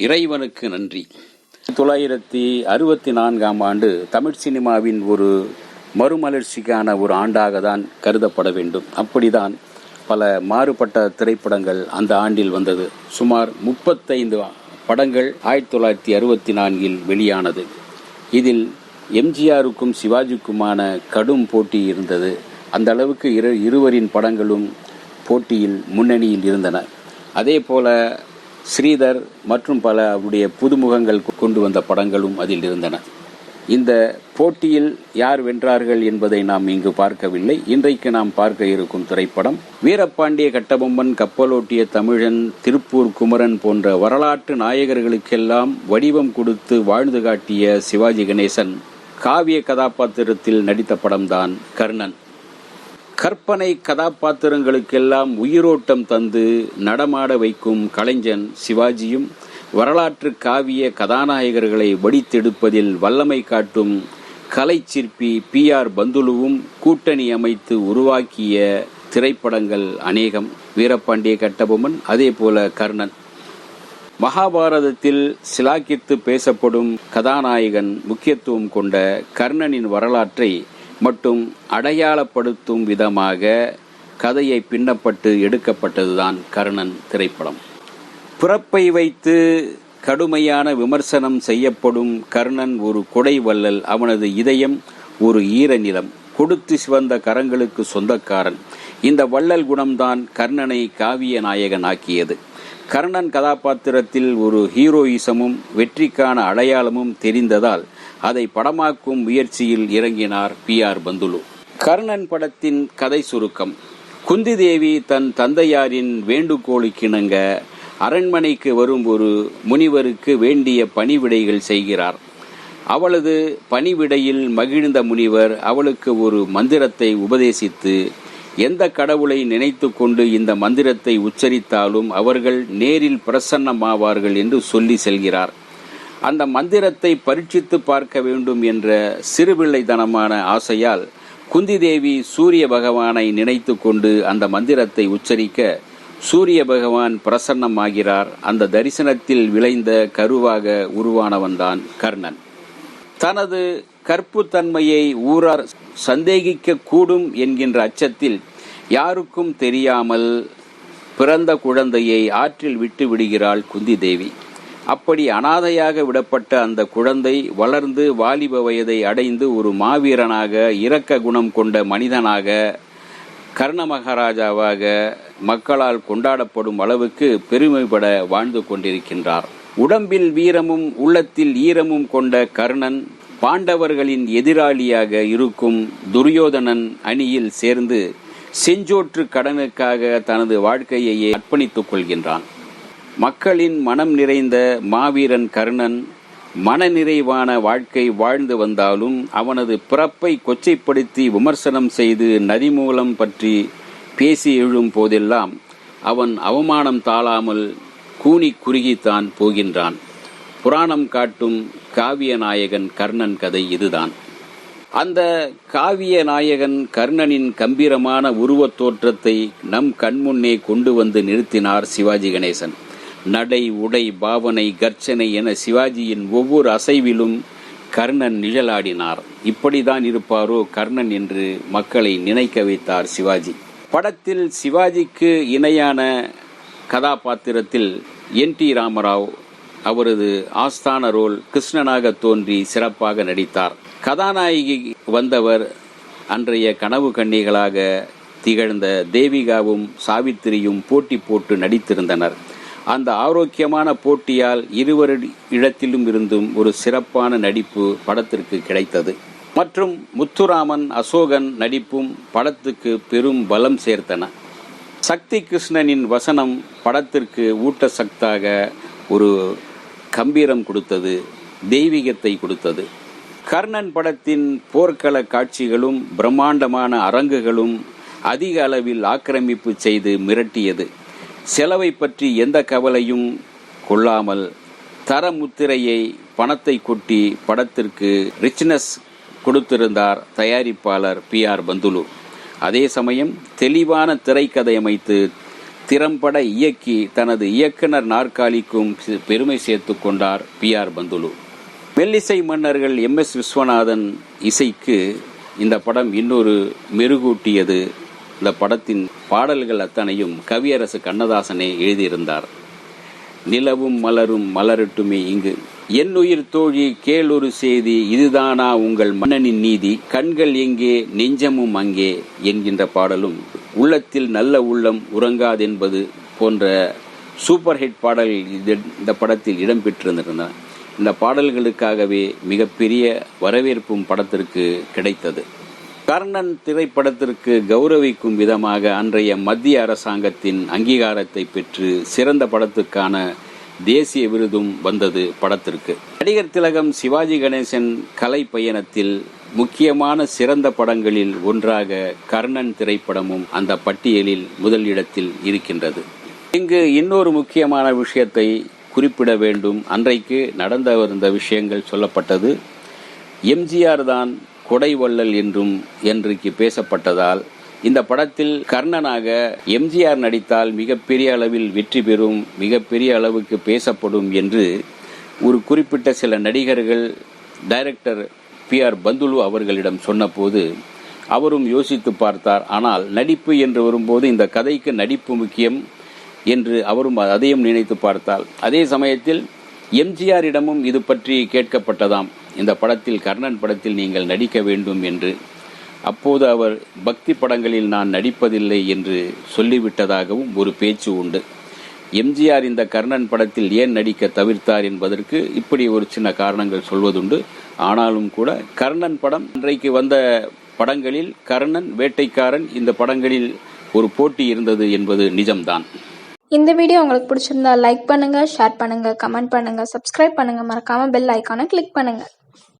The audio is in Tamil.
இறைவனுக்கு நன்றி. தொள்ளாயிரத்தி அறுபத்தி நான்காம் ஆண்டு தமிழ் சினிமாவின் ஒரு மறுமலர்ச்சிக்கான ஒரு ஆண்டாக தான் கருதப்பட வேண்டும். அப்படிதான் பல மாறுபட்ட திரைப்படங்கள் அந்த ஆண்டில் வந்தது. சுமார் முப்பத்தைந்து படங்கள் ஆயிரத்தி தொள்ளாயிரத்தி அறுபத்தி நான்கில் வெளியானது. இதில் எம்ஜிஆருக்கும் சிவாஜிக்குமான கடும் போட்டி இருந்தது. அந்த அளவுக்கு இரு இருவரின் படங்களும் போட்டியில் முன்னணியில் இருந்தன. அதே போல ஸ்ரீதர் மற்றும் பல அவருடைய புதுமுகங்கள் கொண்டு வந்த படங்களும் அதில் இருந்தன. இந்த போட்டியில் யார் வென்றார்கள் என்பதை நாம் இங்கு பார்க்கவில்லை. இன்றைக்கு நாம் பார்க்க இருக்கும் திரைப்படம் வீரபாண்டிய கட்டபொம்மன் கப்பலோட்டிய தமிழன் திருப்பூர் குமரன் போன்ற வரலாற்று நாயகர்களுக்கெல்லாம் வடிவம் கொடுத்து வாழ்ந்து காட்டிய சிவாஜி கணேசன் காவிய கதாபாத்திரத்தில் நடித்த படம்தான் கர்ணன். கற்பனை கதாபாத்திரங்களுக்கெல்லாம் உயிரோட்டம் தந்து நடமாட வைக்கும் கலைஞன் சிவாஜியும் வரலாற்று காவிய கதாநாயகர்களை வடித்தெடுப்பதில் வல்லமை காட்டும் கலைச்சிற்பி பி ஆர் பந்துலுவும் கூட்டணி அமைத்து உருவாக்கிய திரைப்படங்கள் அநேகம். வீரபாண்டிய கட்டபொம்மன் அதே போல கர்ணன். மகாபாரதத்தில் சிலாக்கித்து பேசப்படும் கதாநாயகன் முக்கியத்துவம் கொண்ட கர்ணனின் வரலாற்றை மட்டும் அடையாளப்படுத்தும் விதமாக கதையை பின்னப்பட்டு எடுக்கப்பட்டதுதான் கர்ணன் திரைப்படம். பிறப்பை வைத்து கடுமையான விமர்சனம் செய்யப்படும் கர்ணன் ஒரு கொடை வள்ளல் அவனது இதயம் ஒரு ஈரநிலம் கொடுத்து சிவந்த கரங்களுக்கு சொந்தக்காரன். இந்த வள்ளல் குணம்தான் கர்ணனை காவிய நாயகன் ஆக்கியது கர்ணன் கதாபாத்திரத்தில் ஒரு ஹீரோயிசமும் வெற்றிக்கான அடையாளமும் தெரிந்ததால் அதை படமாக்கும் முயற்சியில் இறங்கினார் பி ஆர் பந்துலு. கர்ணன் படத்தின் கதை சுருக்கம். குந்தி தேவி தன் தந்தையாரின் வேண்டுகோளுக்கிணங்க அரண்மனைக்கு வரும் ஒரு முனிவருக்கு வேண்டிய பணிவிடைகள் செய்கிறார். அவளது பணிவிடையில் மகிழ்ந்த முனிவர் அவளுக்கு ஒரு மந்திரத்தை உபதேசித்து எந்த கடவுளை நினைத்து கொண்டு இந்த மந்திரத்தை உச்சரித்தாலும் அவர்கள் நேரில் பிரசன்னமாவார்கள் என்று சொல்லி செல்கிறார். அந்த மந்திரத்தை பரீட்சித்து பார்க்க வேண்டும் என்ற சிறுபிள்ளைத்தனமான ஆசையால் குந்தி தேவி சூரிய பகவானை நினைத்து கொண்டு அந்த மந்திரத்தை உச்சரிக்க சூரிய பகவான் பிரசன்னமாகிறார் அந்த தரிசனத்தில் விளைந்த கருவாக உருவானவன்தான் கர்ணன். தனது கற்புத்தன்மையை ஊரார் சந்தேகிக்க கூடும் என்கின்ற அச்சத்தில் யாருக்கும் தெரியாமல் பிறந்த குழந்தையை ஆற்றில் விட்டு விடுகிறாள் குந்தி தேவி அப்படி அனாதையாக விடப்பட்ட அந்த குழந்தை வளர்ந்து வாலிப வயதை அடைந்து ஒரு மாவீரனாக இரக்க குணம் கொண்ட மனிதனாக கர்ண மகாராஜாவாக மக்களால் கொண்டாடப்படும் அளவுக்கு பெருமைப்பட வாழ்ந்து கொண்டிருக்கின்றார். உடம்பில் வீரமும் உள்ளத்தில் ஈரமும் கொண்ட கர்ணன் பாண்டவர்களின் எதிராளியாக இருக்கும் துரியோதனன் அணியில் சேர்ந்து செஞ்சோற்று கடனுக்காக தனது வாழ்க்கையையே அர்ப்பணித்துக் கொள்கின்றான். மக்களின் மனம் நிறைந்த மாவீரன் கர்ணன் மனநிறைவான வாழ்க்கை வாழ்ந்து வந்தாலும் அவனது பிறப்பை கொச்சைப்படுத்தி விமர்சனம் செய்து நதிமூலம் பற்றி பேசி எழும் போதெல்லாம் அவன் அவமானம் தாழாமல் கூனி குறுகித்தான் போகின்றான். புராணம் காட்டும் காவிய நாயகன் கர்ணன் கதை இதுதான். அந்த காவிய நாயகன் கர்ணனின் கம்பீரமான உருவத் தோற்றத்தை நம் கண்முன்னே கொண்டு வந்து நிறுத்தினார் சிவாஜி கணேசன். நடை உடை பாவனை கர்ச்சனை என சிவாஜியின் ஒவ்வொரு அசைவிலும் கர்ணன் நிழலாடினார். இப்படிதான் இருப்பாரோ கர்ணன் என்று மக்களை நினைக்க வைத்தார் சிவாஜி. படத்தில் சிவாஜிக்கு இணையான கதாபாத்திரத்தில் என் டி ராமராவ் அவரது ஆஸ்தான ரோல் கிருஷ்ணனாக தோன்றி சிறப்பாக நடித்தார். கதாநாயகி வந்தவர் அன்றைய கனவு கண்ணிகளாக திகழ்ந்த தேவிகாவும் சாவித்திரியும் போட்டி போட்டு நடித்திருந்தனர். அந்த ஆரோக்கியமான போட்டியால் இருவர் இடத்திலும் இருந்தும் ஒரு சிறப்பான நடிப்பு படத்திற்கு கிடைத்தது. மற்றும் முத்துராமன் அசோகன் நடிப்பும் படத்துக்கு பெரும் பலம் சேர்த்தன. சக்தி கிருஷ்ணனின் வசனம் படத்திற்கு ஊட்ட சக்தாக ஒரு கம்பீரம் கொடுத்தது தெய்வீகத்தை கொடுத்தது. கர்ணன் படத்தின் போர்க்கள காட்சிகளும் பிரம்மாண்டமான அரங்குகளும் அதிக அளவில் ஆக்கிரமிப்பு செய்து மிரட்டியது. செலவை பற்றி எந்த கவலையும் கொள்ளாமல் தர முத்திரையை பணத்தை கொட்டி படத்திற்கு ரிச்னஸ் கொடுத்திருந்தார் தயாரிப்பாளர் பி ஆர் பந்துலு. அதே சமயம் தெளிவான திரைக்கதை அமைத்து திறம்பட இயக்கி தனது இயக்குனர் நாற்காலிக்கும் பெருமை சேர்த்து கொண்டார் பி ஆர் பந்துலு. மெல்லிசை மன்னர்கள் எம் எஸ் விஸ்வநாதன் இசைக்கு இந்த படம் இன்னொரு மெருகூட்டியது. இந்த படத்தின் பாடல்கள் அத்தனையும் கவியரசு கண்ணதாசனே எழுதியிருந்தார். நிலவும் மலரும் மலரட்டுமே இங்கு. என் உயிர் தோழி கேளொரு செய்தி இதுதானா உங்கள் மன்னனின் நீதி? கண்கள் எங்கே நெஞ்சமும் அங்கே என்கின்ற பாடலும் உள்ளத்தில் நல்ல உள்ளம் உறங்காதென்பது போன்ற சூப்பர் ஹிட் பாடல்கள் இந்த படத்தில் இடம்பெற்றிருந்தன. இந்த பாடல்களுக்காகவே மிகப்பெரிய வரவேற்பும் படத்திற்கு கிடைத்தது. கர்ணன் திரைப்படத்திற்கு கௌரவிக்கும் விதமாக அன்றைய மத்திய அரசாங்கத்தின் அங்கீகாரத்தை பெற்று சிறந்த படத்துக்கான தேசிய விருதும் வந்தது படத்திற்கு. நடிகர் திலகம் சிவாஜி கணேசன் கலை பயணத்தில் முக்கியமான சிறந்த படங்களில் ஒன்றாக கர்ணன் திரைப்படமும் அந்த பட்டியலில் முதல் இடத்தில் இருக்கின்றது. இங்கு இன்னொரு முக்கியமான விஷயத்தை குறிப்பிட வேண்டும். அன்றைக்கு நடந்த வந்த விஷயங்கள் சொல்லப்பட்டது. எம்ஜிஆர் தான் கொடைவள்ளல் என்றும் என்றைக்கு பேசப்பட்டதால் இந்த படத்தில் கர்ணனாக எம்ஜிஆர் நடித்தால் மிகப்பெரிய அளவில் வெற்றி பெறும் மிகப்பெரிய அளவுக்கு பேசப்படும் என்று ஒரு குறிப்பிட்ட சில நடிகர்கள் டைரக்டர் பி ஆர் பந்துலு அவர்களிடம் சொன்னபோது அவரும் யோசித்து பார்த்தார் ஆனால் நடிப்பு என்று வரும்போது இந்த கதைக்கு நடிப்பு முக்கியம் என்று அவரும் அதையும் நினைத்து பார்த்தால் அதே சமயத்தில் எம்ஜிஆரிடமும் இது பற்றி கேட்கப்பட்டதாம். இந்த படத்தில் கர்ணன் படத்தில் நீங்கள் நடிக்க வேண்டும் என்று. அப்போது அவர் பக்தி படங்களில் நான் நடிப்பதில்லை என்று சொல்லிவிட்டதாகவும் ஒரு பேச்சு உண்டு. எம்ஜிஆர் இந்த கர்ணன் படத்தில் ஏன் நடிக்க தவிர்த்தார் என்பதற்கு இப்படி ஒரு சின்ன காரணங்கள் சொல்வதுண்டு. ஆனாலும் கூட கர்ணன் படம் இன்றைக்கு வந்த படங்களில் கர்ணன் வேட்டைக்காரன் இந்த படங்களில் ஒரு போட்டி இருந்தது என்பது நிஜம்தான். இந்த வீடியோ உங்களுக்கு பிடிச்சிருந்தா லைக் பண்ணுங்க ஷேர் பண்ணுங்க கமெண்ட் பண்ணுங்க சப்ஸ்கிரைப் பண்ணுங்க. மறக்காம பெல் ஐக்கானை கிளிக் பண்ணுங்க.